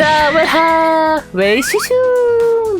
짬을 하 웨이 슈슈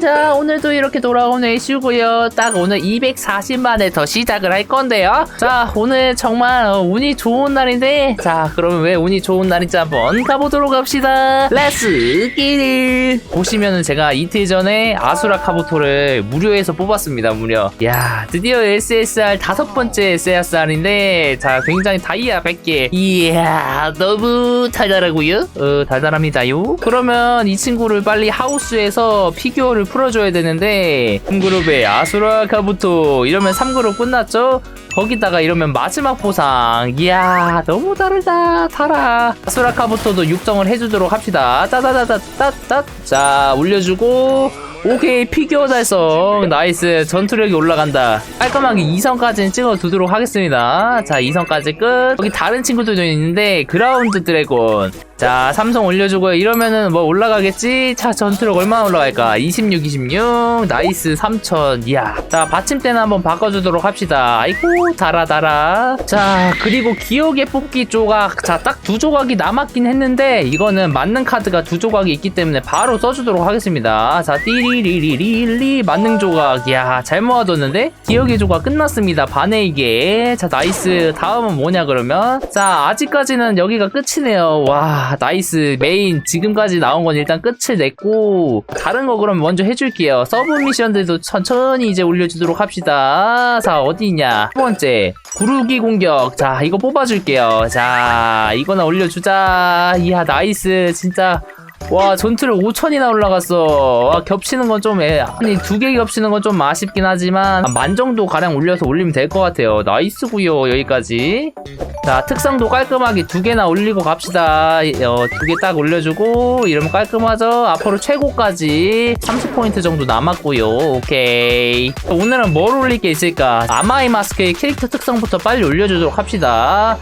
자 오늘도 이렇게 돌아온 웨이슈고요. 딱 오늘 240만에 더 시작을 할 건데요. 자 오늘 정말 어, 운이 좋은 날인데. 자 그러면 왜 운이 좋은 날인지 한번 가보도록 합시다. 렛츠 기릿 보시면은 제가 이틀 전에 아수라 카부토를 무료에서 뽑았습니다 무려. 야 드디어 SSR 다섯 번째 SSR인데 자 굉장히 다이아 100개. 이야 너무 달달하고요? 어 달달합니다요. 그러면 이 친구를 빨리 하우스에서 피규어를 풀어줘야 되는데 3그룹에 아수라 카부토 이러면 3그룹 끝났죠? 거기다가 이러면 마지막 보상. 이야 너무 다르다. 달아. 아수라 카부토도 육성을 해주도록 합시다. 따다다다따따 자 올려주고. 오케이 피규어 달성. 나이스. 전투력이 올라간다. 깔끔하게 2성까지는 찍어두도록 하겠습니다. 자 2성까지 끝. 여기 다른 친구들도 있는데 그라운드 드래곤 자 삼성 올려주고요 이러면은 뭐 올라가겠지? 자 전투력 얼마나 올라갈까? 26 26 나이스 3000 이야 자 받침대는 한번 바꿔주도록 합시다. 아이고 달아 달아. 자 그리고 기억의 뽑기 조각. 자 딱 두 조각이 남았긴 했는데 이거는 맞는 카드가 두 조각이 있기 때문에 바로 써주도록 하겠습니다. 자 띠리리리리리. 만능 조각. 이야 잘 모아뒀는데 기억의 조각 끝났습니다. 반에이게. 자 나이스. 다음은 뭐냐 그러면? 자 아직까지는 여기가 끝이네요. 와 나이스. 메인 지금까지 나온 건 일단 끝을 냈고 다른 거 그럼 먼저 해줄게요. 서브 미션들도 천천히 이제 올려주도록 합시다. 자 어디 있냐? 첫 번째. 구르기 공격. 자 이거 뽑아줄게요. 자 이거나 올려주자. 이야 나이스. 진짜 와 전투력 5천이나 올라갔어. 와 겹치는 건좀 아니 두 개 겹치는 건 좀 아쉽긴 하지만 만 정도 가량 올려서 올리면 될 것 같아요. 나이스구요 여기까지. 자 특성도 깔끔하게 두 개나 올리고 갑시다. 어, 두 개 딱 올려주고 이러면 깔끔하죠? 앞으로 최고까지 30포인트 정도 남았고요. 오케이. 오늘은 뭘 올릴 게 있을까? 아마이 마스크의 캐릭터 특성부터 빨리 올려주도록 합시다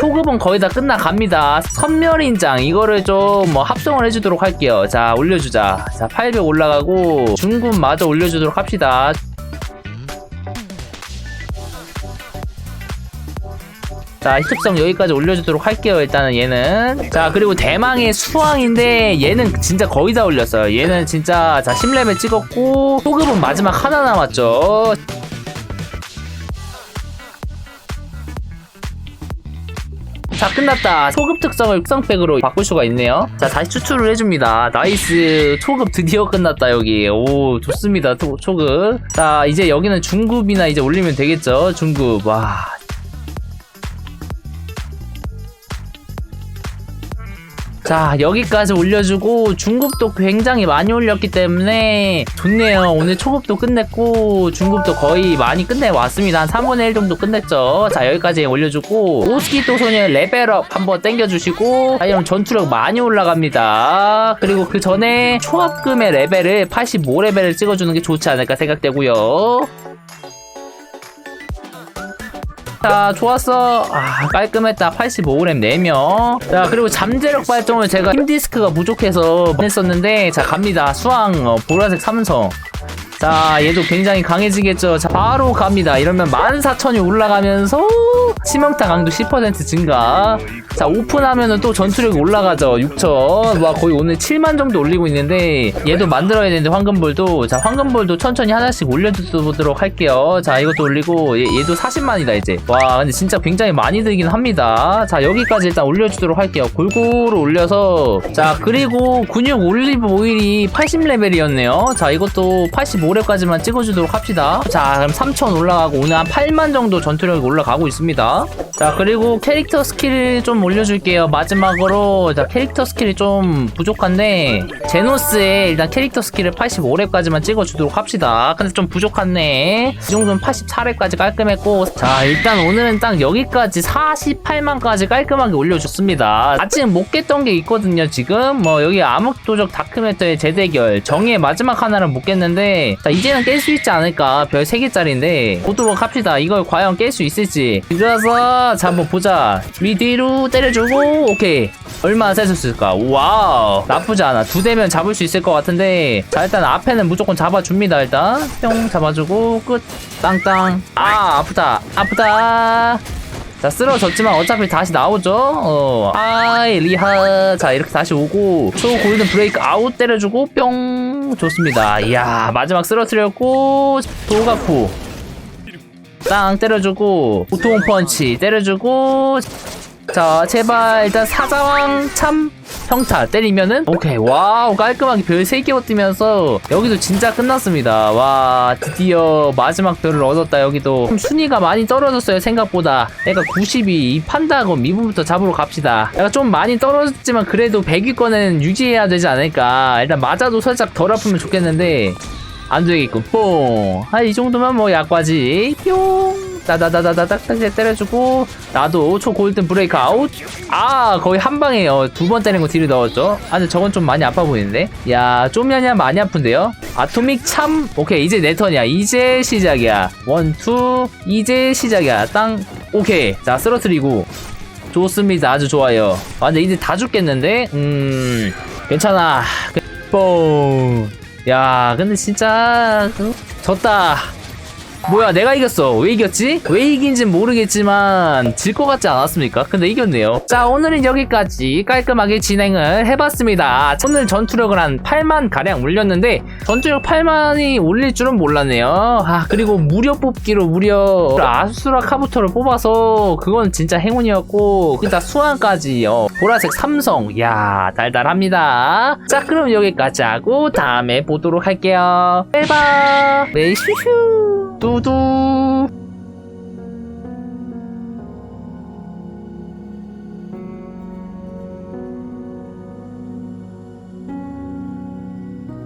초급은 거의 다 끝나갑니다. 선멸인장 이거를 좀 뭐 합성을 해주도록 할게요. 자 올려주자. 자 800 올라가고 중급 마저 올려주도록 합시다. 자, 희특성 여기까지 올려주도록 할게요, 일단은 얘는. 자, 그리고 대망의 수왕인데, 얘는 진짜 거의 다 올렸어요. 얘는 진짜, 자, 10레벨 찍었고, 소급은 마지막 하나 남았죠. 자 끝났다. 초급 특성을 특성팩으로 바꿀 수가 있네요. 자 다시 추출을 해줍니다. 나이스. 초급 드디어 끝났다 여기. 오 좋습니다 초, 초급. 자 이제 여기는 중급이나 이제 올리면 되겠죠 중급. 와 자 여기까지 올려주고 중급도 굉장히 많이 올렸기 때문에 좋네요. 오늘 초급도 끝냈고 중급도 거의 많이 끝내왔습니다. 한 3분의 1 정도 끝냈죠. 자 여기까지 올려주고 오스키토 소녀 레벨업 한번 땡겨주시고 자 이러면 전투력 많이 올라갑니다. 그리고 그 전에 초합금의 레벨을 85레벨을 찍어주는 게 좋지 않을까 생각되고요 자 좋았어. 아 깔끔했다. 85g 4명 자 그리고 잠재력 발동을 제가 힘디스크가 부족해서 했었는데 자 갑니다. 수왕 어, 보라색 삼성 자 얘도 굉장히 강해지겠죠. 자 바로 갑니다. 이러면 14,000이 올라가면서 치명타 강도 10% 증가. 자 오픈하면은 또 전투력이 올라가죠. 6,000와 거의 오늘 7만 정도 올리고 있는데 얘도 만들어야 되는데 황금볼도. 자 황금볼도 천천히 하나씩 올려두도록 할게요. 자 이것도 올리고 얘, 얘도 40만이다 이제. 와 근데 진짜 굉장히 많이 들긴 합니다. 자 여기까지 일단 올려주도록 할게요. 골고루 올려서. 자 그리고 근육 올리브 오일이 80레벨이었네요. 자 이것도 85 렙까지만 찍어주도록 합시다. 자 그럼 3,000 올라가고 오늘 한 8만 정도 전투력이 올라가고 있습니다 자 그리고 캐릭터 스킬을 좀 올려줄게요. 마지막으로 자 캐릭터 스킬이 좀 부족한데 제노스에 일단 캐릭터 스킬을 85렙까지만 찍어주도록 합시다. 근데 좀 부족하네 이 정도면 84렙까지 깔끔했고 자 일단 오늘은 딱 여기까지 48만까지 깔끔하게 올려줬습니다. 아직 못 깼던 게 있거든요 지금. 뭐 여기 암흑도적 다크메터의 재대결. 정의의 마지막 하나를 못 깼는데 자 이제는 깰 수 있지 않을까. 별 3개짜리인데 보도록 합시다. 이걸 과연 깰 수 있을지. 들어서 자 한번 보자. 미디로 때려주고 오케이. 얼마나 셀 수 있을까? 와우. 나쁘지 않아. 두 대면 잡을 수 있을 것 같은데. 자 일단 앞에는 무조건 잡아줍니다 일단. 뿅 잡아주고 끝. 땅땅. 아 아프다. 아프다. 자 쓰러졌지만 어차피 다시 나오죠? 어. 아이 리하. 자 이렇게 다시 오고. 초 골든 브레이크 아웃 때려주고 뿅. 좋습니다. 이야 마지막 쓰러뜨렸고 도가쿠 땅 때려주고 보통 펀치 때려주고 자 제발 일단 사자왕 참 평타 때리면은 오케이 와우 깔끔하게 별 3개 얻으면서 여기도 진짜 끝났습니다. 와 드디어 마지막 별을 얻었다 여기도. 좀 순위가 많이 떨어졌어요 생각보다. 애가 92 판다건 미분부터 잡으러 갑시다. 애가 좀 많이 떨어졌지만 그래도 100위권은 유지해야 되지 않을까. 일단 맞아도 살짝 덜 아프면 좋겠는데 안 되겠군 뽕. 아 이 정도면 뭐 약과지. 뿅. 따다다다다닥 때려주고 나도 초 골든 브레이크 아웃. 아 거의 한 방에요. 두번 때린 거 뒤로 넣었죠. 아 근데 저건 좀 많이 아파 보이는데. 야 좀이 아니라 많이 아픈데요. 아토믹 참. 오케이 이제 내 턴이야. 이제 시작이야. 원 투. 이제 시작이야. 땅. 오케이 자 쓰러뜨리고. 좋습니다. 아주 좋아요. 아 근데 이제 다 죽겠는데. 음 괜찮아. 뽕. 야, 근데 진짜 그, 졌다. 뭐야, 내가 이겼어. 왜 이겼지? 왜 이긴진 모르겠지만 질 것 같지 않았습니까? 근데 이겼네요. 자, 오늘은 여기까지 깔끔하게 진행을 해봤습니다. 오늘 전투력을 한 8만 가량 올렸는데 전투력 8만이 올릴 줄은 몰랐네요. 아, 그리고 무려 뽑기로 무려 아수라 카부터를 뽑아서 그건 진짜 행운이었고 그다 수완까지 어, 보라색 삼성. 야, 달달합니다. 자, 그럼 여기까지 하고 다음에 보도록 할게요. 네, 바 네, 슈슈. 두두.